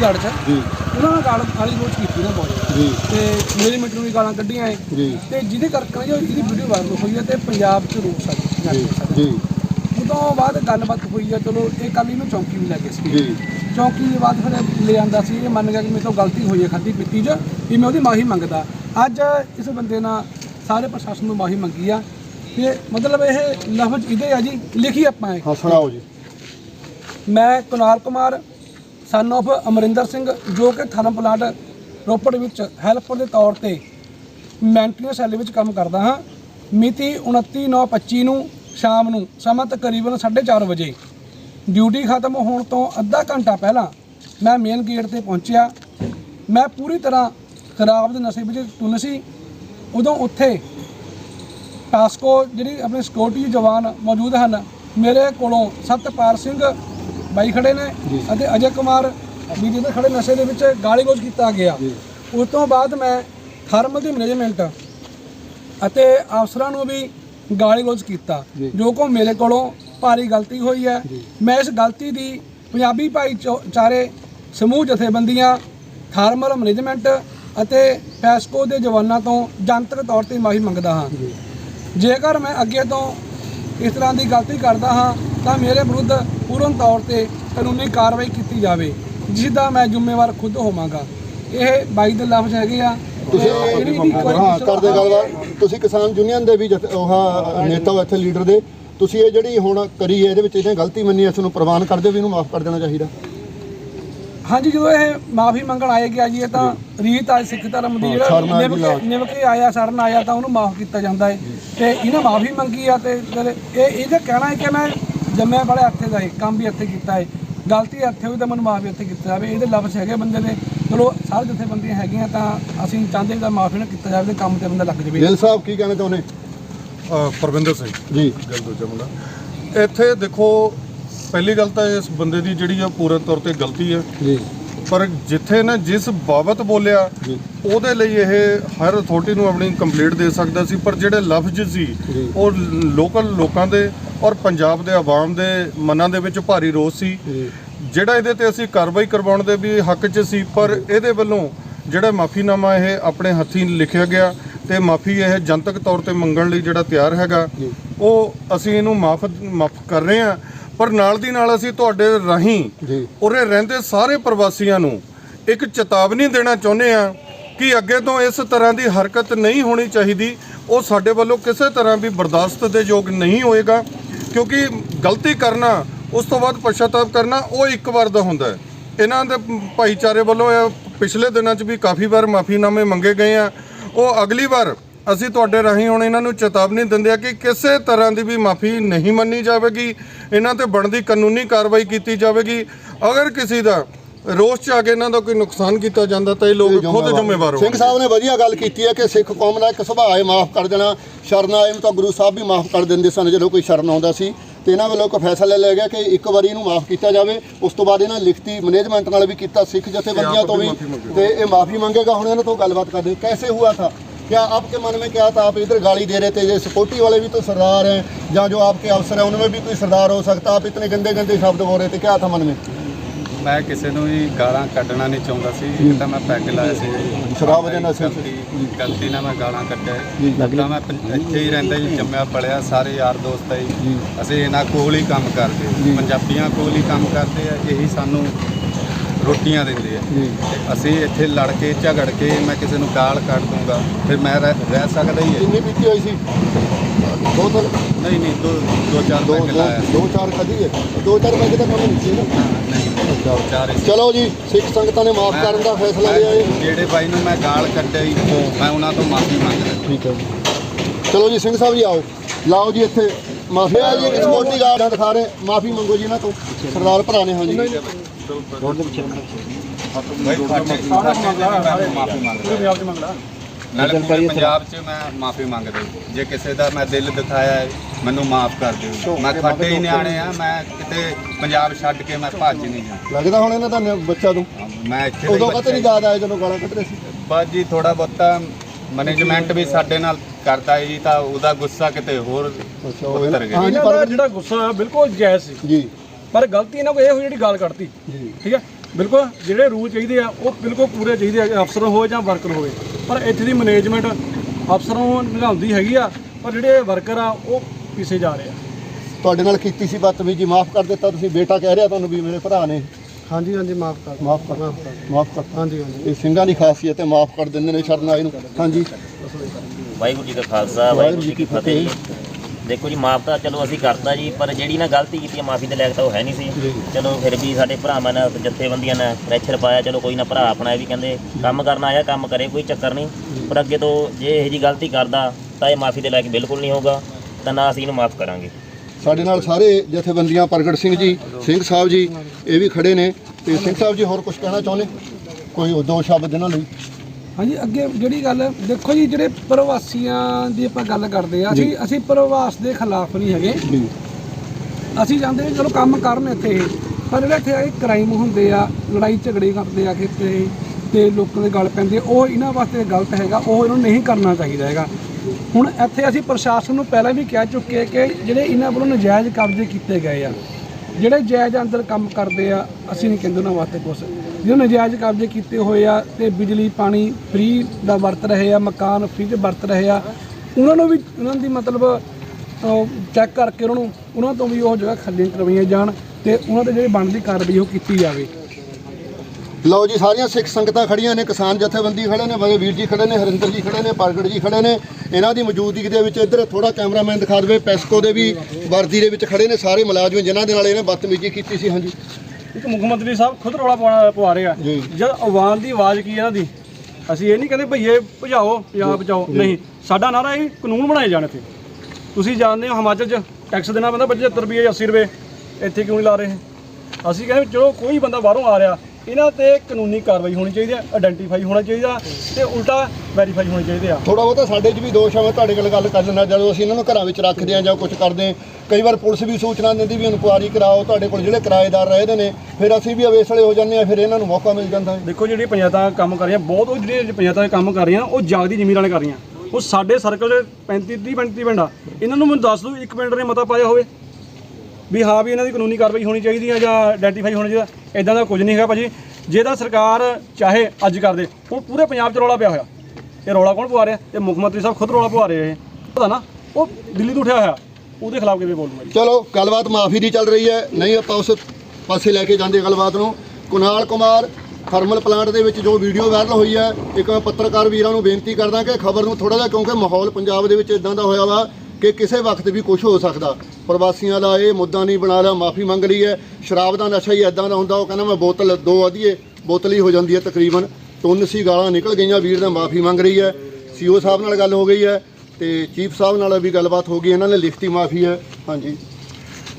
Yard 'ਚ। ਜੀ। ਉਹਨਾਂ ਨਾਲ ਗਾਲ ਗਾਲੀ ਰੋਜ਼ ਕੀਤੀ ਨਾ ਬਹੁਤ ਜੀ। ਤੇ ਮੇਰੀ ਮਿੰਟ ਨੂੰ ਵੀ ਗਾਲਾਂ ਕੱਢੀਆਂ ਏ ਜੀ। ਤੇ ਜਿਹਦੇ ਕਰਕੇ ਜੋ ਇਹਦੀ ਵੀਡੀਓ ਵਾਇਰਲ ਹੋਈ ਹੈ ਤੇ ਪੰਜਾਬ 'ਚ ਰੋਕ ਸਕਦੀ ਜੀ ਉਦੋਂ ਬਾਅਦ ਗੱਲਬਾਤ ਹੋਈ ਹੈ ਚਲੋ ਇਹ ਕੱਲ ਇਹਨੂੰ ਚੌਂਕੀ ਵੀ ਲੈ ਗਏ ਸੀ। ਜੀ। ਚੌਂਕੀ ਦੇ ਬਾਅਦ ਫਿਰ ਲੈ ਆਂਦਾ ਸੀ ਇਹ ਮੰਨ ਗਿਆ ਕਿ ਮੇਰੇ ਤੋਂ ਗਲਤੀ ਹੋਈ ਹੈ ਖਾਦੀ ਪੀਤੀ 'ਚ ਵੀ ਮੈਂ ਉਹਦੀ ਮਾਫੀ ਮੰਗਦਾ। ਅੱਜ ਇਸ ਬੰਦੇ ਨਾਲ ਸਾਰੇ ਪ੍ਰਸ਼ਾਸਨ ਨੂੰ ਮਾਫੀ ਮੰਗੀ ਆ। ਤੇ ਮਤਲਬ ਇਹ ਲਫ਼ਜ਼ ਇਹਦੇ ਆ ਜੀ ਲਿਖੀ ਆਪਾਂ ਹਾਂ ਸੁਣਾਓ ਜੀ। ਮੈਂ ਕੁਨਾਲ ਕੁਮਾਰ ਸਨ of ਅਮਰਿੰਦਰ ਸਿੰਘ, ਜੋ ਕਿ ਥਰਮ ਪਲਾਂਟ ਰੋਪੜ ਵਿੱਚ ਹੈਲਪਰ ਦੇ ਤੌਰ ਤੇ ਮੈਂਟੇਨੈਂਸ ਸੈੱਲ ਵਿੱਚ ਕੰਮ ਕਰਦਾ ਹਾਂ। ਮਿਤੀ 29/9/25 ਨੂੰ ਸ਼ਾਮ ਨੂੰ ਸਮਾਂ ਤਕਰੀਬਨ 4:30 ਵਜੇ। ਡਿਊਟੀ ਖਤਮ ਹੋਣ ਤੋਂ ਅੱਧਾ ਘੰਟਾ ਪਹਿਲਾਂ ਮੈਂ ਮੇਨ ਗੇਟ ਤੇ ਪਹੁੰਚਿਆ। ਮੈਂ ਪੂਰੀ ਤਰ੍ਹਾਂ ਖਰਾਬ ਦੇ ਨਸ਼ੇ ਵਿੱਚ ਟੁੰਨ ਸੀ। ਉਦੋਂ ਉੱਥੇ ਟਾਸਕੋ ਜਿਹੜੀ ਆਪਣੇ ਸਿਕਿਉਰਿਟੀ ਜਵਾਨ ਮੌਜੂਦ ਹਨ, ਮੇਰੇ ਕੋਲੋਂ ਸਤਪਾਲ ਸਿੰਘ ਬਾਈ ਖੜੇ ਨੇ ਅਤੇ ਅਜੇ ਕੁਮਾਰ ਵੀ ਜਿਹਦੇ ਖੜੇ ਨਸ਼ੇ ਦੇ ਵਿੱਚ ਗਾਲੀ ਗਲੋਚ ਕੀਤਾ ਗਿਆ। ਉਸ ਤੋਂ ਬਾਅਦ ਮੈਂ ਥਰਮਲ ਦੀ ਮੈਨੇਜਮੈਂਟ ਅਤੇ ਅਫਸਰਾਂ ਨੂੰ ਵੀ ਗਾਲੀ ਗਲੋਚ ਕੀਤਾ ਜੋ। ਕੋ ਮੇਰੇ ਕੋਲੋਂ ਭਾਰੀ ਗਲਤੀ ਹੋਈ ਹੈ। ਮੈਂ ਇਸ ਗਲਤੀ ਦੀ ਪੰਜਾਬੀ ਭਾਈਚਾਰੇ ਸਮੂਹ ਜਥੇਬੰਦੀਆਂ ਥਰਮਲ ਮੈਨੇਜਮੈਂਟ ਅਤੇ ਪੈਸਕੋ ਦੇ ਜਵਾਨਾਂ ਤੋਂ ਜਨਤਕ ਤੌਰ ਤੇ ਮਾਫੀ ਮੰਗਦਾ ਹਾਂ। ਜੇਕਰ ਮੈਂ ਅੱਗੇ ਤੋਂ ਇਸ ਤਰ੍ਹਾਂ ਦੀ ਗਲਤੀ ਕਰਦਾ ਹਾਂ ਤਾਂ ਮੇਰੇ ਵਿਰੁੱਧ ਪੂਰਨ ਤੌਰ ਤੇ ਕਾਨੂੰਨੀ ਕਾਰਵਾਈ ਕੀਤੀ ਜਾਵੇ ਜਿਸ ਦਾ ਮੈਂ ਜ਼ਿੰਮੇਵਾਰ ਖੁਦ ਹੋਵਾਂਗਾ। ਇਹ ਬਾਈ ਦੇ ਲਫ਼ਜ਼ ਹੈਗੇ ਆ। ਹਾਂ ਕਰਦੇ ਗੱਲਬਾਤ ਤੁਸੀਂ ਕਿਸਾਨ ਯੂਨੀਅਨ ਦੇ ਵੀ ਉਹ ਨੇਤਾ ਹੋ ਇੱਥੇ ਲੀਡਰ ਦੇ। ਤੁਸੀਂ ਇਹ ਜਿਹੜੀ ਹੁਣ ਕਰੀ ਹੈ ਇਹਦੇ ਵਿੱਚ ਇਹਨੇ ਗਲਤੀ ਮੰਨੀ ਇਸ ਨੂੰ ਪ੍ਰਵਾਨ ਕਰਦੇ ਵੀ ਇਹਨੂੰ ਮਾਫ ਕਰ ਦੇਣਾ ਚਾਹੀਦਾ। ਹਾਂਜੀ ਜਦੋਂ ਇਹ ਮਾਫੀ ਮੰਗਣ ਆਏ ਗਿਆ ਜੀ ਇਹ ਤਾਂ ਰੀਤ ਆ ਸਿੱਖ ਧਰਮ ਦੀ ਜਿਹੜਾ ਕੇ ਆਇਆ ਸ਼ਰਨ ਆਇਆ ਤਾਂ ਉਹਨੂੰ ਮਾਫ ਕੀਤਾ ਜਾਂਦਾ ਹੈ। ਤੇ ਇਹਨੇ ਮਾਫੀ ਮੰਗੀ ਆ ਤੇ ਇਹ ਇਹਦਾ ਕਹਿਣਾ ਹੈ ਕਿ ਮੈਂ ਜੰਮਿਆ ਵਾਲੇ ਹੱਥੇ ਦਾ ਹੈ ਕੰਮ ਵੀ ਇੱਥੇ ਕੀਤਾ ਹੈ ਗਲਤੀ ਇੱਥੇ ਹੋਈ ਤਾਂ ਮੈਨੂੰ ਮਾਫੀ ਇੱਥੇ ਕੀਤਾ ਜਾਵੇ। ਇਹਦੇ ਲਫ਼ਜ਼ ਹੈਗੇ ਬੰਦੇ ਦੇ। ਚਲੋ ਸਾਰੇ ਜਥੇਬੰਦੀਆਂ ਹੈਗੀਆਂ ਤਾਂ ਅਸੀਂ ਚਾਹੁੰਦੇ ਹਾਂ ਕਿ ਮਾਫੀ ਨਾ ਕੀਤਾ ਜਾਵੇ ਤੇ ਕੰਮ ਤੇ ਬੰਦਾ ਲੱਗ ਜਾਵੇ। ਗਿੱਲ ਸਾਹਿਬ ਕੀ ਕਹਿਣਾ ਚਾਹੁੰਦੇ? ਅ, ਪਰਵਿੰਦਰ ਸਿੰਘ। ਜੀ। ਗੱਲ ਦੂਜਾ ਮੁੰਡਾ। ਇੱਥੇ ਦੇਖੋ ਪਹਿਲੀ ਗੱਲ ਤਾਂ ਇਸ ਬੰਦੇ ਦੀ ਜਿਹੜੀ ਆ ਪੂਰਨ ਤੌਰ ਤੇ ਗਲਤੀ ਹੈ ਜੀ। ਪਰ ਜਿੱਥੇ ਨਾ ਜਿਸ ਬਾਬਤ ਬੋਲਿਆ। ਉਹਦੇ ਲਈ ਇਹ ਹਰ ਅਥਾਰਟੀ ਨੂੰ ਆਪਣੀ ਕੰਪਲੀਟ ਦੇ ਸਕਦਾ ਸੀ ਪਰ ਜਿਹੜੇ ਲਫ਼ਜ਼ ਸੀ। ਉਹ ਲੋਕਲ ਲੋਕਾਂ ਦੇ ਔਰ ਪੰਜਾਬ ਦੇ ਆਵਾਮ ਦੇ ਮਨਾਂ ਦੇ ਵਿੱਚ ਭਾਰੀ ਰੋਸ ਸੀ ਜਿਹੜਾ ਇਹਦੇ ਤੇ ਅਸੀਂ ਕਾਰਵਾਈ ਕਰਵਾਉਣ ਦੇ ਵੀ ਹੱਕ 'ਚ ਸੀ ਪਰ ਇਹਦੇ ਵੱਲੋਂ ਜਿਹੜਾ ਮਾਫੀਨਾਮਾ ਇਹ ਆਪਣੇ ਹੱਥੀਂ ਲਿਖਿਆ ਗਿਆ ਤੇ ਮਾਫੀ ਇਹ ਜਨਤਕ ਤੌਰ ਤੇ ਮੰਗਣ ਲਈ ਜਿਹੜਾ ਤਿਆਰ ਹੈਗਾ। ਉਹ ਅਸੀਂ ਇਹਨੂੰ ਮਾਫ ਮਾਫ ਕਰ ਰਹੇ ਹਾਂ ਪਰ ਨਾਲ ਦੀ ਨਾਲ ਅਸੀਂ ਤੁਹਾਡੇ ਰਾਹੀਂ ਉਰੇ ਰਹਿੰਦੇ ਸਾਰੇ ਪ੍ਰਵਾਸੀਆਂ ਨੂੰ ਇੱਕ ਚੇਤਾਵਨੀ ਦੇਣਾ ਚਾਹੁੰਦੇ ਆ ਕਿ ਅੱਗੇ ਤੋਂ ਇਸ ਤਰ੍ਹਾਂ ਦੀ ਹਰਕਤ ਨਹੀਂ ਹੋਣੀ ਚਾਹੀਦੀ। ਉਹ ਸਾਡੇ ਵੱਲੋਂ ਕਿਸੇ ਤਰ੍ਹਾਂ ਵੀ ਬਰਦਾਸ਼ਤ ਦੇ ਯੋਗ ਨਹੀਂ ਹੋਏਗਾ। ਕਿਉਂਕਿ ਗਲਤੀ ਕਰਨਾ ਉਸ ਤੋਂ ਬਾਅਦ ਪਛਤਾਪ ਕਰਨਾ ਉਹ ਇੱਕ ਵਾਰ ਦਾ ਹੁੰਦਾ ਹੈ। ਇਹਨਾਂ ਦੇ ਭਾਈਚਾਰੇ ਵੱਲੋਂ ਪਿਛਲੇ ਦਿਨਾਂ 'ਚ ਵੀ ਕਾਫੀ ਵਾਰ ਮਾਫੀਨਾਮੇ ਮੰਗੇ ਗਏ ਆ। ਉਹ ਅਗਲੀ ਵਾਰ ਅਸੀਂ ਤੁਹਾਡੇ ਰਾਹੀਂ ਹੁਣ ਇਹਨਾਂ ਨੂੰ ਚੇਤਾਵਨੀ ਦਿੰਦੇ ਆ ਕਿ ਕਿਸੇ ਤਰ੍ਹਾਂ ਦੀ ਵੀ ਮਾਫੀ ਨਹੀਂ ਮੰਨੀ ਜਾਵੇਗੀ। ਇਹਨਾਂ ਤੇ ਬਣਦੀ ਕਾਨੂੰਨੀ ਕਾਰਵਾਈ ਕੀਤੀ ਜਾਵੇਗੀ। ਅਗਰ ਕਿਸੇ ਦਾ ਰੋਸ ਚ ਆ ਕੇ ਇਹਨਾਂ ਦਾ ਕੋਈ ਨੁਕਸਾਨ ਕੀਤਾ ਜਾਂਦਾ ਤਾਂ ਇਹ ਲੋਕ ਖੁਦ ਜ਼ਿੰਮੇਵਾਰ ਹੋ ਸਿੰਘ ਸਾਹਿਬ ਨੇ ਵਧੀਆ ਗੱਲ ਕੀਤੀ ਹੈ ਕਿ ਸਿੱਖ ਕੌਮ ਦਾ ਇੱਕ ਸੁਭਾਅ ਹੈ ਮਾਫ ਕਰ ਦੇਣਾ ਸ਼ਰਨ ਆਏ ਤਾਂ ਗੁਰੂ ਸਾਹਿਬ ਵੀ ਮਾਫ ਕਰ ਦਿੰਦੇ ਸਨ ਜਦੋਂ ਕੋਈ ਸ਼ਰਨ ਆਉਂਦਾ ਸੀ। ਤੇ ਇਹਨਾਂ ਵੱਲੋਂ ਇੱਕ ਫੈਸਲਾ ਲਿਆ ਗਿਆ ਕਿ ਇੱਕ ਵਾਰੀ ਇਹਨੂੰ ਮਾਫ ਕੀਤਾ ਜਾਵੇ ਉਸ ਤੋਂ ਬਾਅਦ ਇਹਨਾਂ ਲਿਖਤੀ ਮੈਨੇਜਮੈਂਟ ਨਾਲ ਵੀ ਕੀਤਾ ਸਿੱਖ ਜਥੇਬੰਦੀਆਂ ਤੋਂ ਵੀ। ਤੇ ਇਹ ਮਾਫੀ ਮੰਗੇਗਾ। ਹੁਣ ਇਹਨਾਂ ਤੋਂ ਗੱਲਬਾਤ ਕਰਦੇ ਕੈਸੇ ਹੋਇਆ ਥਾ? क्या आपके मन में क्या था आप इधर गाली दे रहे थे ये सिक्योरिटी वाले भी तो सरदार हैं या जो आपके अफसर हैं उनमें भी कोई सरदार हो सकता आप इतने गंदे गंदे शब्द बोल रहे थे क्या था मन में ਮੈਂ ਕਿਸੇ ਨੂੰ ਵੀ ਗਾਲਾਂ ਕੱਢਣਾ ਨਹੀਂ ਚਾਹੁੰਦਾ ਸੀ ਇਹ ਤਾਂ ਮੈਂ ਪੈਗ ਲਾਇਆ ਸੀ ਸ਼ਰਾਬ ਦੇ ਨਸ਼ੇ 'ਚ। ਗਲਤੀ ਗਲਤੀ ਨਾਲ ਮੈਂ ਗਾਲਾਂ ਕੱਢਿਆ ਜੀ। ਤਾਂ ਮੈਂ ਪੰ- ਇੱਥੇ ਹੀ ਰਹਿੰਦਾ ਜੀ ਜੰਮਿਆ ਪਲਿਆ ਸਾਰੇ ਯਾਰ ਦੋਸਤ ਆ ਜੀ ਅਸੀਂ ਇਹਨਾਂ ਕੋਲ ਹੀ ਕੰਮ ਕਰਦੇ ਪੰਜਾਬੀਆਂ ਕੋਲ ਹੀ ਕੰਮ ਕਰਦੇ ਆ ਇਹੀ ਸਾਨੂੰ ਰੋਟੀਆਂ ਦਿੰਦੇ ਆ ਜੀ। ਅਸੀਂ ਇੱਥੇ ਲੜ ਕੇ ਝਗੜ ਕੇ ਮੈਂ ਕਿਸੇ ਨੂੰ ਗਾਲ ਕੱਢ ਦੂੰਗਾ ਫਿਰ ਮੈਂ ਰਹਿ ਰਹਿ ਸਕਦਾ ਹੀ ਹੈ। ਕਿੰਨੀ ਪੀਤੀ ਹੋਈ ਸੀ? ਦੋ ਤਿੰਨ? ਨਹੀਂ ਨਹੀਂ ਦੋ ਦੋ ਚਾਰ ਦੋ ਪੈਗ ਦੋ ਲਾਇਆ ਸੀ। ਦੋ ਚਾਰ ਕਦੀ ਹੈ। ਦੋ ਚਾਰ ਪੈਗ ਤਾਂ ਕੋਈ ਨਹੀਂ ਸੀ ਨਾ। ਨਹੀਂ ਦੋ ਚਾਰ ਹੀ ਸੀ। ਚਲੋ ਜੀ ਸਿੱਖ ਸੰਗਤਾਂ ਨੇ ਮਾਫ ਕਰਨ ਦਾ ਫੈਸਲਾ ਲਿਆ ਹੈ ਮੈਂ ਜਿਹੜੇ ਬਾਈ ਨੂੰ ਮੈਂ ਗਾਲ ਕੱਢਿਆ ਜੀ ਮੈਂ ਉਹਨਾਂ ਤੋਂ ਮਾਫੀ ਮੰਗਦਾ। ਠੀਕ ਹੈ ਚਲੋ ਜੀ ਸਿੰਘ ਸਾਹਿਬ ਜੀ ਆਓ। ਲਾਓ ਜੀ ਇੱਥੇ ਮਾਫੀ। ਆ ਜੀ ਇੱਕ ਸਪੋਰਟੀ ਗਾਰਡ ਦਿਖਾ ਰਹੇ। ਮਾਫੀ ਮੰਗੋ ਜੀ ਇਹਨਾਂ ਤੋਂ। ਸਰਦਾਰ ਭਰਾ ਨੇ ਹਾਂ ਜੀ ਬਾਈ ਤੁਹਾਡੇ ਤੁਹਾਡੇ ਮੈਂ ਮਾਫੀ ਮੰਗਦਾ ਨਾਲੇ ਪੂਰੇ ਪੰਜਾਬ 'ਚ ਮੈਂ ਮਾਫੀ ਮੰਗਦਾ ਜੀ। ਜੇ ਕਿਸੇ ਦਾ ਮੈਂ ਦਿਲ ਦਿਖਾਇਆ ਹੈ ਮੈਨੂੰ ਮਾਫ ਕਰ ਦਿਓ। ਮੈਂ ਤੁਹਾਡੇ ਹੀ ਨਿਆਣੇ ਆ ਮੈਂ ਕਿਤੇ ਪੰਜਾਬ ਛੱਡ ਕੇ ਮੈਂ ਭੱਜ ਨਹੀਂ ਜਾ ਲੱਗਦਾ ਹੁਣ ਇਹਨਾਂ ਦਾ ਨ- ਬੱਚਾ ਨੂੰ ਮੈਂ ਇੱਥੇ ਦਾ ਹੀ ਉਦੋਂ ਬੱਚਾ ਕਦੇ ਨਹੀਂ ਯਾਦ ਆਇਆ ਜਦੋਂ ਗਾਲਾਂ ਕੱਢ ਰਹੇ ਸੀ। ਬਸ ਜੀ ਥੋੜਾ ਬਹੁਤਾ ਮੈਨੇਜਮੈਂਟ ਵੀ ਸਾਡੇ ਨਾਲ ਕਰਦਾ ਹੈ ਜੀ ਤਾਂ ਉਹਦਾ ਗੁੱਸਾ ਕਿਤੇ ਹੋਰ ਉੱਤਰ ਗਿਆ। ਹਾਂ ਜੀ ਇਹਨਾਂ ਦਾ ਪਰ ਜਿਹੜਾ ਗੁੱਸਾ ਬਿਲਕੁਲ ਜਾਇਜ਼ ਸੀ। ਜੀ। ਪਰ ਗਲਤੀ ਇਹਨਾਂ ਕੋਲ ਇਹ ਹੋਈ ਜਿਹੜੀ ਗਾਲ ਕੱਢਤੀ। ਠੀਕ ਹੈ? ਬਿਲਕੁਲ ਜਿਹੜੇ ਰੂਲ ਚਾਹੀਦੇ ਆ ਉਹ ਬਿਲਕੁਲ ਪੂਰੇ ਚਾਹੀਦੇ ਆ ਅਫਸਰ ਹੋਵੇ ਜਾਂ ਵਰਕਰ ਹੋਵੇ। ਪਰ ਇੱਥੇ ਦੀ ਮੈਨੇਜਮੈਂਟ ਅਫਸਰਾਂ ਨੂੰ ਨਿਭਾਉਂਦੀ ਹੈਗੀ ਆ ਪਰ ਜਿਹੜੇ ਵਰਕਰ ਆ ਉਹ ਪਿੱਛੇ ਜਾ ਰਹੇ ਆ। ਤੁਹਾਡੇ ਨਾਲ ਕੀਤੀ ਸੀ ਬਦਤਮੀਜੀ ਮਾਫ ਕਰ ਦਿੱਤਾ ਤੁਸੀਂ ਬੇਟਾ ਕਹਿ ਰਿਹਾ ਤੁਹਾਨੂੰ ਵੀ ਮੇਰੇ ਭਰਾ ਨੇ। ਹਾਂਜੀ ਹਾਂਜੀ ਮਾਫ ਕਰ ਮਾਫ ਕਰ ਮਾਫ ਕਰ ਹਾਂਜੀ ਹਾਂਜੀ। ਇਹ ਸਿੰਘਾਂ ਦੀ ਖਾਸੀਅਤ ਹੈ ਮਾਫ ਕਰ ਦਿੰਦੇ ਨੇ ਸ਼ਰਨ ਆਏ ਨੂੰ। ਹਾਂਜੀ। ਵਾਹਿਗੁਰੂ ਜੀ ਕਾ ਖਾਲਸਾ ਵਾਹਿਗੁਰੂ ਜੀ ਕੀ ਫਤਿਹ। ਦੇਖੋ ਜੀ ਮਾਫ ਤਾਂ ਚਲੋ ਅਸੀਂ ਕਰਤਾ ਜੀ ਪਰ ਜਿਹੜੀ ਨਾ ਗਲਤੀ ਕੀਤੀ ਹੈ ਮਾਫੀ ਦੇ ਲਾਇਕ ਤਾਂ ਉਹ ਹੈ ਨਹੀਂ ਸੀ। ਚਲੋ ਫਿਰ ਵੀ ਸਾਡੇ ਭਰਾਵਾਂ ਨੇ ਜੱਥੇਬੰਦੀਆਂ ਨੇ ਪ੍ਰੈਸ਼ਰ ਪਾਇਆ ਚਲੋ ਕੋਈ ਨਾ ਭਰਾ ਆਪਣਾ ਇਹ ਵੀ ਕਹਿੰਦੇ ਕੰਮ ਕਰਨਾ ਆਇਆ ਕੰਮ ਕਰੇ ਕੋਈ ਚੱਕਰ ਨਹੀਂ। ਪਰ ਅੱਗੇ ਤੋਂ ਜੇ ਇਹ ਜੀ ਗਲਤੀ ਕਰਦਾ ਤਾਂ ਇਹ ਮਾਫੀ ਦੇ ਲਾਇਕ ਬਿਲਕੁਲ ਨਹੀਂ ਹੋਗਾ ਤਾਂ ਨਾ ਅਸੀਂ ਇਹਨੂੰ ਮਾਫ ਕਰਾਂਗੇ। ਸਾਡੇ ਨਾਲ ਸਾਰੇ ਜਥੇਬੰਦੀਆਂ ਪ੍ਰਗਟ ਸਿੰਘ ਜੀ ਸਿੰਘ ਸਾਹਿਬ ਜੀ ਇਹ ਵੀ ਖੜੇ ਨੇ। ਤੇ ਸਿੰਘ ਸਾਹਿਬ ਜੀ ਹੋਰ ਕੁਝ ਕਹਿਣਾ ਚਾਹੁੰਦੇ? ਕੋਈ ਦੋ ਸ਼ਬਦ ਇਹਨਾਂ ਲਈ? ਹਾਂਜੀ ਅੱਗੇ ਜਿਹੜੀ ਗੱਲ ਦੇਖੋ ਜੀ ਜਿਹੜੇ ਪ੍ਰਵਾਸੀਆਂ ਦੀ ਆਪਾਂ ਗੱਲ ਕਰਦੇ ਆ ਅਸੀਂ ਅਸੀਂ ਪ੍ਰਵਾਸ ਦੇ ਖਿਲਾਫ ਨਹੀਂ ਹੈਗੇ। ਅਸੀਂ ਹਾਂ ਚਲੋ ਕੰਮ ਕਰਨ ਇੱਥੇ ਇਹ। ਪਰ ਜਿਹੜੇ ਇੱਥੇ ਆਏ ਕ੍ਰਾਈਮ ਹੁੰਦੇ ਆ ਲੜਾਈ ਝਗੜੇ ਕਰਦੇ ਆ ਕਿਤੇ ਤੇ ਲੋਕਾਂ ਦੇ ਗਲ ਪੈਂਦੇ ਆ, ਉਹ ਇਹਨਾਂ ਵਾਸਤੇ ਗਲਤ ਹੈਗਾ ਉਹ ਇਹਨੂੰ ਨਹੀਂ ਕਰਨਾ ਚਾਹੀਦਾ ਹੈਗਾ। ਹੁਣ ਇੱਥੇ ਅਸੀਂ ਪ੍ਰਸ਼ਾਸਨ ਨੂੰ ਪਹਿਲਾਂ ਵੀ ਕਹਿ ਚੁੱਕੇ ਕਿ ਜਿਹੜੇ ਇਹਨਾਂ ਵੱਲੋਂ ਨਜਾਇਜ਼ ਕਬਜ਼ੇ ਕੀਤੇ ਗਏ ਆ ਜਿਹੜੇ ਜਾਇਜ਼ ਅੰਦਰ ਕੰਮ ਕਰਦੇ ਆ ਅਸੀਂ ਨਹੀਂ ਕਹਿੰਦੇ ਉਹਨਾਂ ਵਾਸਤੇ ਕੁਛ। ਜਿਹੜੇ ਨਜਾਇਜ਼ ਕਬਜ਼ੇ ਕੀਤੇ ਹੋਏ ਆ ਤੇ ਬਿਜਲੀ, ਪਾਣੀ ਫ੍ਰੀ ਦਾ ਵਰਤ ਰਹੇ ਆ, ਮਕਾਨ ਫ੍ਰੀ ਤੇ ਵਰਤ ਰਹੇ ਆ, ਉਹਨਾਂ ਨੂੰ ਵੀ ਉਹਨਾਂ ਦੀ ਮਤਲਬ ਚੈੱਕ ਕਰਕੇ ਉਹਨਾਂ ਨੂੰ ਉਹਨਾਂ ਤੋਂ ਵੀ ਉਹ ਜਗ੍ਹਾ ਖਾਲੀ ਕਰਵਾਈਆਂ ਜਾਣ ਤੇ ਉਹਨਾਂ ਦੇ ਜਿਹੜੇ ਬਣਦੀ ਕਾਰਵਾਈ ਉਹ ਕੀਤੀ ਜਾਵੇ। ਲਓ ਜੀ, ਸਾਰੀਆਂ ਸਿੱਖ ਸੰਗਤਾਂ ਖੜੀਆਂ ਨੇ, ਕਿਸਾਨ ਜਥੇਬੰਦੀ ਖੜੇ ਨੇ ਬੜੇ ਵੀਰ ਜੀ ਖੜੇ ਨੇ, ਹਰਿੰਦਰ ਜੀ ਖੜੇ ਨੇ, ਪ੍ਰਗਟ ਜੀ ਖੜੇ ਨੇ। ਇਹਨਾਂ ਦੀ ਮੌਜੂਦਗੀ ਦੇ ਵਿੱਚ ਇੱਧਰ ਥੋੜਾ ਕੈਮਰਾਮੈਨ ਦਿਖਾ ਦੇਵੇ, ਪੈਸਕੋ ਦੇ ਵੀ ਵਰਦੀ ਦੇ ਵਿੱਚ ਖੜੇ ਨੇ ਸਾਰੇ ਮੁਲਾਜ਼ਮ, ਜਿਨ੍ਹਾਂ ਦੇ ਨਾਲ ਇਹਨੇ ਬਦਤਮੀਜ਼ੀ ਕੀਤੀ ਸੀ। ਹਾਂਜੀ। ਇੱਕ ਮੁੱਖ ਮੰਤਰੀ ਸਾਹਿਬ ਖੁਦ ਰੌਲਾ ਪਾਉਣਾ ਪਵਾ ਰਹੇ ਆ। ਜੀ। ਜਦ ਆਵਾਜ਼ ਦੀ ਆਵਾਜ਼ ਕੀ ਹੈ ਇਹਨਾਂ ਦੀ ਅਸੀਂ ਇਹ ਨਹੀਂ ਕਹਿੰਦੇ ਭਈਏ ਭਜਾਓ ਪੰਜਾਬ ਬਚਾਓ ਨਹੀਂ ਸਾਡਾ ਨਾਰਾ ਇਹ ਕਾਨੂੰਨ ਬਣਾਏ ਜਾਣ ਇੱਥੇ। ਤੁਸੀਂ ਜਾਣਦੇ ਹੋ ਹਿਮਾਚਲ 'ਚ ਟੈਕਸ ਦੇਣਾ ਪੈਂਦਾ 75 ਰੁਪਏ ਜਾਂ 80 ਰੁਪਏ। ਇੱਥੇ ਕਿਉਂ ਨਹੀਂ ਲਾ ਰਹੇ? ਅਸੀਂ ਕਹਿੰਦੇ ਵੀ ਚਲੋ ਕੋਈ ਬੰਦਾ ਬਾਹਰੋਂ ਆ ਰਿਹਾ ਇਹਨਾਂ ਤੇ ਕਾਨੂੰਨੀ ਕਾਰਵਾਈ ਹੋਣੀ ਚਾਹੀਦੀ ਹੈ ਆਇਡੈਂਟੀਫਾਈ ਹੋਣਾ ਚਾਹੀਦਾ ਤੇ ਉਲਟਾ ਵੈਰੀਫਾਈ ਹੋਣੇ ਚਾਹੀਦੇ ਆ। ਥੋੜਾ ਬਹੁਤਾ ਸਾਡੇ 'ਚ ਵੀ ਦੋਸ਼ ਆ ਮੈਂ ਤੁਹਾਡੇ ਕੋਲ ਗੱਲ ਕਰ ਲੈਣਾ ਜਦੋਂ ਅਸੀਂ ਇਹਨਾਂ ਨੂੰ ਘਰਾਂ ਵਿੱਚ ਰੱਖਦੇ ਆ ਜਾਂ ਕੁਝ ਕਰਦੇ ਹਾਂ ਕਈ ਵਾਰ ਪੁਲਿਸ ਵੀ ਸੂਚਨਾ ਦਿੰਦੀ ਵੀ ਇਨਕੁਆਰੀ ਕਰਾਓ ਤੁਹਾਡੇ ਕੋਲ ਜਿਹੜੇ ਕਿਰਾਏਦਾਰ ਰਹਿੰਦੇ ਨੇ ਫਿਰ ਅਸੀਂ ਵੀ ਅਵੇਸਲੇ ਹੋ ਜਾਂਦੇ ਆ ਫਿਰ ਇਹਨਾਂ ਨੂੰ ਮੌਕਾ ਮਿਲ ਜਾਂਦਾ। ਹੈ ਦੇਖੋ ਜਿਹੜੀ ਪੰਚਾਇਤਾਂ ਕੰਮ ਕਰ ਰਹੀਆਂ ਬਹੁਤ ਉਹ ਜਿਹੜੀਆਂ ਪੰਚਾਇਤਾਂ ਕੰਮ ਕਰ ਰਹੀਆਂ ਉਹ ਜਾਗਦੀ ਜ਼ਮੀਨ ਵਾਲੇ ਕਰ ਰਹੀਆਂ। ਉਹ ਸਾਡੇ ਸਰਕਲ ਦੇ 35 30 35 ਪਿੰਡ ਆ। ਇਹਨਾਂ ਨੂੰ ਮੈਨੂੰ ਦੱਸ ਦਿਓ ਇੱਕ ਪਿੰਡ ਨੇ ਮਤਾ ਪਾਇਆ ਹੋਵੇ ਵੀ ਹਾਂ ਵੀ ਇਹਨਾਂ ਦੀ ਕਾਨੂੰਨੀ ਕਾਰਵਾਈ ਹੋਣੀ ਚਾਹੀਦੀ ਹੈ ਜਾਂ ਆਇਡੈਂਟੀਫਾਈ ਹੋਣਾ ਚਾਹੀਦਾ ਇਦਾਂ ਦਾ ਕੁਝ ਨਹੀਂ ਹੈਗਾ ਭਾਜੀ। ਜੇ ਤਾਂ ਸਰਕਾਰ ਚਾਹੇ ਅੱਜ ਕਰਦੇ ਹੁਣ ਪੂਰੇ ਪੰਜਾਬ 'ਚ ਰੌਲਾ ਪਿਆ ਹੋਇਆ। ਇਹ ਰੌਲਾ ਕੌਣ ਪਵਾ ਰਿਹਾ? ਇਹ ਮੁੱਖ ਮੰਤਰੀ ਸਾਹਿਬ ਖੁਦ ਰੌਲਾ ਪਵਾ ਰਹੇ ਇਹ। ਪਤਾ ਨਾ, ਉਹ ਦਿੱਲੀ ਤੋਂ ਉੱਠਿਆ ਹੋਇਆ। ਉਹਦੇ ਖਿਲਾਫ ਕਿਵੇਂ ਬੋਲੂਗਾ ਜੀ ਚਲੋ, ਗੱਲਬਾਤ ਮਾਫੀ ਦੀ ਚੱਲ ਰਹੀ ਹੈ। ਨਹੀਂ, ਆਪਾਂ ਉਸ ਪਾਸੇ ਲੈ ਕੇ ਜਾਂਦੇ ਗੱਲਬਾਤ ਨੂੰ। ਕੁਨਾਲ ਕੁਮਾਰ, ਥਰਮਲ ਪਲਾਂਟ ਦੇ ਵਿੱਚ ਜੋ ਵੀਡੀਓ ਵਾਇਰਲ ਹੋਈ ਹੈ, ਇੱਕ ਪੱਤਰਕਾਰ ਵੀਰਾਂ ਨੂੰ ਬੇਨਤੀ ਕਰਦਾ ਕਿ ਖਬਰ ਨੂੰ ਥੋੜਾ ਜਿਹਾ, ਕਿਉਂਕਿ ਮਾਹੌਲ ਪੰਜਾਬ ਦੇ ਵਿੱਚ ਇਦਾਂ ਦਾ ਹੋਇਆ ਵਾ ਕਿ ਕਿਸੇ ਵਕਤ ਵੀ ਕੁਝ ਹੋ ਸਕਦਾ। ਪ੍ਰਵਾਸੀਆਂ ਦਾ ਇਹ ਮੁੱਦਾ ਨਹੀਂ ਬਣਾ ਲਿਆ ਮਾਫੀ ਮੰਗ ਲਈ ਹੈ। ਸ਼ਰਾਬ ਦਾ ਨਸ਼ਾ ਹੀ ਇਦਾਂ ਦਾ ਹੁੰਦਾ ਉਹ ਕਹਿੰਦਾ ਮੈਂ ਬੋਤਲ ਦੋ ਆਦੀਏ ਬੋਤਲ ਹੀ ਹੋ ਜਾਂਦੀ ਹੈ ਤਕਰੀਬਨ। ਟੁੰਨ ਸੀ ਗਾਲਾਂ ਨਿਕਲ ਗਈਆਂ ਵੀਰ ਨੇ ਮਾਫੀ ਮੰਗ ਰਹੀ ਹੈ। ਸੀਓ ਸਾਹਿਬ ਨਾਲ ਗੱਲ ਹੋ ਗਈ ਹੈ ਤੇ ਚੀਫ ਸਾਹਿਬ ਨਾਲ ਵੀ ਗੱਲਬਾਤ ਹੋ ਗਈ ਇਹਨਾਂ ਨੇ ਲਿਖਤੀ ਮਾਫੀ ਹੈ। ਹਾਂਜੀ।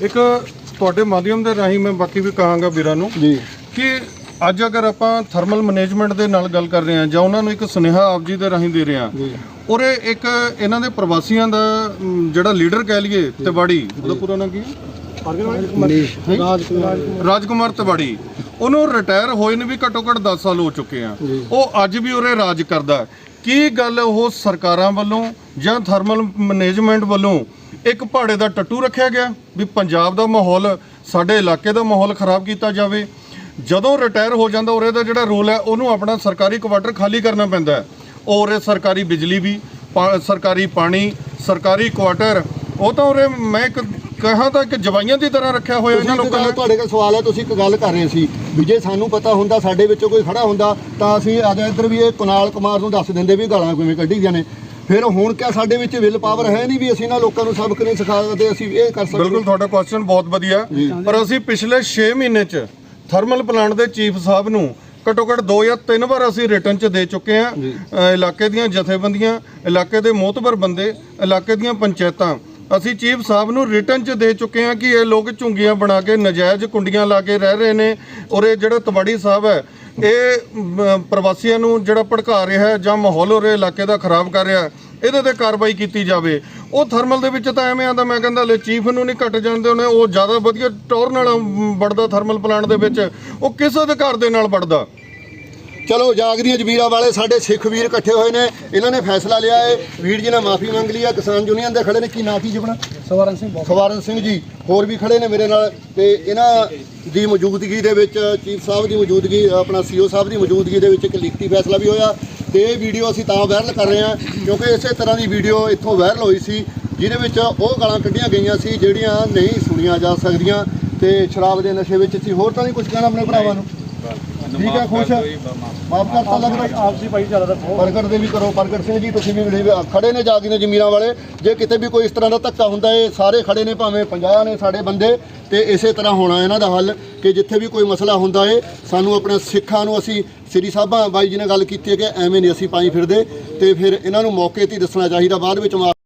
ਇੱਕ ਤੁਹਾਡੇ ਮਾਧਿਅਮ ਦੇ ਰਾਹੀਂ ਮੈਂ ਬਾਕੀ ਵੀ ਕਹਾਂਗਾ ਵੀਰਾਂ ਨੂੰ ਜੀ। ਕਿ ਅੱਜ ਅਗਰ ਆਪਾਂ ਥਰਮਲ ਮੈਨੇਜਮੈਂਟ ਦੇ ਨਾਲ ਗੱਲ ਕਰ ਰਹੇ ਹਾਂ ਜਾਂ ਉਹਨਾਂ ਨੂੰ ਇੱਕ ਸੁਨੇਹਾ ਆਪ ਜੀ ਦੇ ਰਾਹੀਂ ਦੇ ਰਹੇ ਹਾਂ ਔਰੇ ਇੱਕ ਇਹਨਾਂ ਦੇ ਪ੍ਰਵਾਸੀਆਂ ਦਾ ਜਿਹੜਾ ਲੀਡਰ ਕਹਿ ਲਈਏ ਤਿਵਾੜੀ ਉਹਦਾ ਪੂਰਾ ਨਾਮ ਕੀ ਹੈ? ਰਾਜਕੁਮਾਰ। ਤਿਵਾੜੀ। ਉਹਨੂੰ ਰਿਟਾਇਰ ਹੋਏ ਨੂੰ ਵੀ ਘੱਟੋ ਘੱਟ 10 ਸਾਲ ਹੋ ਚੁੱਕੇ ਆ। ਉਹ ਅੱਜ ਵੀ ਉਰੇ ਰਾਜ ਕਰਦਾ। ਕੀ ਗੱਲ ਉਹ ਸਰਕਾਰਾਂ ਵੱਲੋਂ ਜਾਂ ਥਰਮਲ ਮੈਨੇਜਮੈਂਟ ਵੱਲੋਂ ਇੱਕ ਪਹਾੜੇ ਦਾ ਟੱਟੂ ਰੱਖਿਆ ਗਿਆ? ਵੀ ਪੰਜਾਬ ਦਾ ਮਾਹੌਲ ਸਾਡੇ ਇਲਾਕੇ ਦਾ ਮਾਹੌਲ ਖਰਾਬ ਕੀਤਾ ਜਾਵੇ। ਜਦੋਂ ਰਿਟਾਇਰ ਹੋ ਜਾਂਦਾ ਉਰੇ ਦਾ ਜਿਹੜਾ ਰੋਲ ਹੈ ਉਹਨੂੰ ਆਪਣਾ ਸਰਕਾਰੀ ਕੁਆਟਰ ਖਾਲੀ ਕਰਨਾ ਪੈਂਦਾ ਹੈ। ਔਰ ਸਰਕਾਰੀ ਬਿਜਲੀ ਵੀ ਸਰਕਾਰੀ ਪਾਣੀ ਸਰਕਾਰੀ ਕੁਆਟਰ ਉਹ ਤਾਂ ਉਰੇ ਮੈਂ ਇੱਕ ਕਹਾਂ ਤਾਂ ਕਿ ਜਵਾਈਆਂ ਦੀ ਤਰ੍ਹਾਂ ਰੱਖਿਆ ਹੋਇਆ ਇਹਨਾਂ ਲੋਕਾਂ ਨੇ ਤੁਹਾਡੇ ਕੋਲ ਸਵਾਲ ਹੈ ਤੁਸੀਂ ਇੱਕ ਗੱਲ ਕਰ ਰਹੇ ਸੀ ਵੀ ਜੇ ਸਾਨੂੰ ਪਤਾ ਹੁੰਦਾ ਸਾਡੇ ਵਿੱਚੋਂ ਕੋਈ ਖੜਾ ਹੁੰਦਾ ਤਾਂ ਅਸੀਂ ਅੱਜ ਇੱਧਰ ਵੀ ਇਹ ਕੁਨਾਲ ਕੁਮਾਰ ਨੂੰ ਦੱਸ ਦਿੰਦੇ ਵੀ ਗਾਲਾਂ ਕਿਵੇਂ ਕੱਢੀ ਜਾਂਦੇ ਫਿਰ ਹੁਣ ਕਿਆ ਸਾਡੇ ਵਿੱਚ ਵਿਲ ਪਾਵਰ ਹੈ ਨਹੀਂ ਵੀ ਅਸੀਂ ਇਹਨਾਂ ਲੋਕਾਂ ਨੂੰ ਸਬਕ ਨਹੀਂ ਸਿਖਾ ਸਕਦੇ ਅਸੀਂ ਇਹ ਕਰ ਸਕਦੇ ਬਿਲਕੁਲ ਤੁਹਾਡਾ ਕੁਐਸਚਨ ਬਹੁਤ ਵਧੀਆ। ਪਰ ਅਸੀਂ ਪਿਛਲੇ 6 ਮਹੀਨੇ ਚ ਥਰਮਲ ਪਲਾਂਟ ਦੇ ਚੀਫ ਸਾਹਿਬ ਨੂੰ ਘੱਟੋ ਘੱਟ ਦੋ ਜਾਂ ਤਿੰਨ ਵਾਰ ਅਸੀਂ ਰਿਟਰਨ ਚ ਦੇ ਚੁੱਕੇ ਹਾਂ। ਇਲਾਕੇ ਦੀਆਂ ਜਥੇਬੰਦੀਆਂ ਇਲਾਕੇ ਦੇ ਮੋਤਬਰ ਬੰਦੇ ਇਲਾਕੇ ਦੀਆਂ ਪੰਚਾਇਤਾਂ। ਅਸੀਂ ਚੀਫ ਸਾਹਿਬ ਨੂੰ ਰਿਟਰਨ ਚ ਦੇ ਚੁੱਕੇ ਹਾਂ ਕਿ ਇਹ ਲੋਕ ਝੁੰਗੀਆਂ ਬਣਾ ਕੇ ਨਜਾਇਜ਼ ਕੁੰਡੀਆਂ ਲਾ ਕੇ ਰਹਿ ਰਹੇ ਨੇ ਔਰ ਇਹ ਜਿਹੜਾ ਤਵਾੜੀ ਸਾਹਿਬ ਹੈ ਇਹ ਪ੍ਰਵਾਸੀਆਂ ਨੂੰ ਜਿਹੜਾ ਭੜਕਾ ਰਿਹਾ ਹੈ ਜਾਂ ਮਾਹੌਲ ਉਹਦੇ ਇਲਾਕੇ ਦਾ ਖਰਾਬ ਕਰ ਰਿਹਾ ਹੈ, ਇਹਦੇ ਤੇ ਕਾਰਵਾਈ ਕੀਤੀ ਜਾਵੇ। ਉਹ ਥਰਮਲ ਦੇ ਵਿੱਚ ਤਾਂ ਐਵੇਂ ਆਂਦਾ ਮੈਂ ਕਹਿੰਦਾ ਲੈ ਚੀਫ ਨੂੰ ਨਹੀਂ ਘਟ ਜਾਂਦੇ ਉਹਨੇ ਉਹ ਜ਼ਿਆਦਾ ਵਧੀਆ ਟੌਰ ਨਾਲ ਵੜਦਾ ਥਰਮਲ ਪਲਾਂਟ ਦੇ ਵਿੱਚ। ਉਹ ਕਿਸ ਅਧਿਕਾਰ ਦੇ ਨਾਲ ਵੜਦਾ? ਚਲੋ ਜਾਗਦੀਆਂ ਜ਼ਮੀਰਾਂ ਵਾਲੇ ਸਾਡੇ ਸਿੱਖ ਵੀਰ ਇਕੱਠੇ ਹੋਏ ਨੇ। ਇਹਨਾਂ ਨੇ ਫੈਸਲਾ ਲਿਆ ਹੈ ਵੀਰ ਜੀ ਨੇ ਮਾਫੀ ਮੰਗ ਲਈ ਹੈ ਕਿਸਾਨ ਯੂਨੀਅਨ ਦੇ ਖੜੇ ਨੇ। ਕੀ ਨਾਂ ਕੀ ਜਪਣਾ ਸਵਰਨ ਸਿੰਘ ਸਵਾਰਨ ਸਿੰਘ ਜੀ ਹੋਰ ਵੀ ਖੜੇ ਨੇ ਮੇਰੇ ਨਾਲ। ਤੇ ਇਹਨਾਂ ਦੀ ਮੌਜੂਦਗੀ ਦੇ ਵਿੱਚ ਚੀਫ ਸਾਹਿਬ ਦੀ ਮੌਜੂਦਗੀ ਆਪਣਾ ਸੀਓ ਸਾਹਿਬ ਦੀ ਮੌਜੂਦਗੀ ਦੇ ਵਿੱਚ ਇੱਕ ਲਿਖਤੀ ਫੈਸਲਾ ਵੀ ਹੋਇਆ। ਤੇ ਇਹ ਵੀਡੀਓ ਅਸੀਂ ਤਾਂ ਵਾਇਰਲ ਕਰ ਰਹੇ ਹਾਂ, ਕਿਉਂਕਿ ਇਸੇ ਤਰ੍ਹਾਂ ਦੀ ਵੀਡੀਓ ਇੱਥੋਂ ਵਾਇਰਲ ਹੋਈ ਸੀ, ਜਿਹਦੇ ਵਿੱਚ ਉਹ ਗਾਲਾਂ ਕੱਢੀਆਂ ਗਈਆਂ ਸੀ ਜਿਹੜੀਆਂ ਨਹੀਂ ਸੁਣੀਆਂ ਜਾ ਸਕਦੀਆਂ ਤੇ ਸ਼ਰਾਬ ਦੇ ਨਸ਼ੇ ਵਿੱਚ ਸੀ। ਹੋਰ ਤਾਂ ਨਹੀਂ ਕੁਝ ਕਹਿਣਾ ਆਪਣੇ ਭਰਾਵਾਂ ਨੂੰ? ਠੀਕ ਹੈ ਖੁਸ਼ ਹੈ ਮਾਫ ਕਰਤਾ ਲੱਗਦਾ। ਆਪਸੀ ਭਾਈਚਾਰਾ ਬਹੁਤ ਪ੍ਰਗਟ ਦੇ ਵੀ ਕਰੋ ਪ੍ਰਗਟ ਸਿੰਘ ਜੀ ਤੁਸੀਂ ਵੀ ਮਿਲੇ ਖੜੇ ਨੇ ਜਾਗੀ ਨੇ ਜ਼ਮੀਰਾਂ ਵਾਲੇ ਜੇ ਕਿਤੇ ਵੀ ਕੋਈ ਇਸ ਤਰ੍ਹਾਂ ਦਾ ਧੱਕਾ ਹੁੰਦਾ ਏ ਸਾਰੇ ਖੜੇ ਨੇ ਭਾਵੇਂ 50 ਨੇ ਸਾਡੇ ਬੰਦੇ ਤੇ ਇਸੇ ਤਰ੍ਹਾਂ ਹੋਣਾ ਇਹਨਾਂ ਦਾ ਹੱਲ ਕਿ ਜਿੱਥੇ ਵੀ ਕੋਈ ਮਸਲਾ ਹੁੰਦਾ ਏ ਸਾਨੂੰ ਆਪਣੇ ਸਿੱਖਾਂ ਨੂੰ ਅਸੀਂ ਸ੍ਰੀ ਸਾਹਿਬਾਂ ਬਾਈ ਜੀ ਨੇ ਗੱਲ ਕੀਤੀ ਹੈ ਕਿ ਐਵੇਂ ਨਹੀਂ ਅਸੀਂ ਪਾਈ ਫਿਰਦੇ ਤੇ ਫਿਰ ਇਹਨਾਂ ਨੂੰ ਮੌਕੇ ਤੇ ਦੱਸਣਾ ਚਾਹੀਦਾ ਬਾਅਦ ਵਿੱਚ ਮਾਫ਼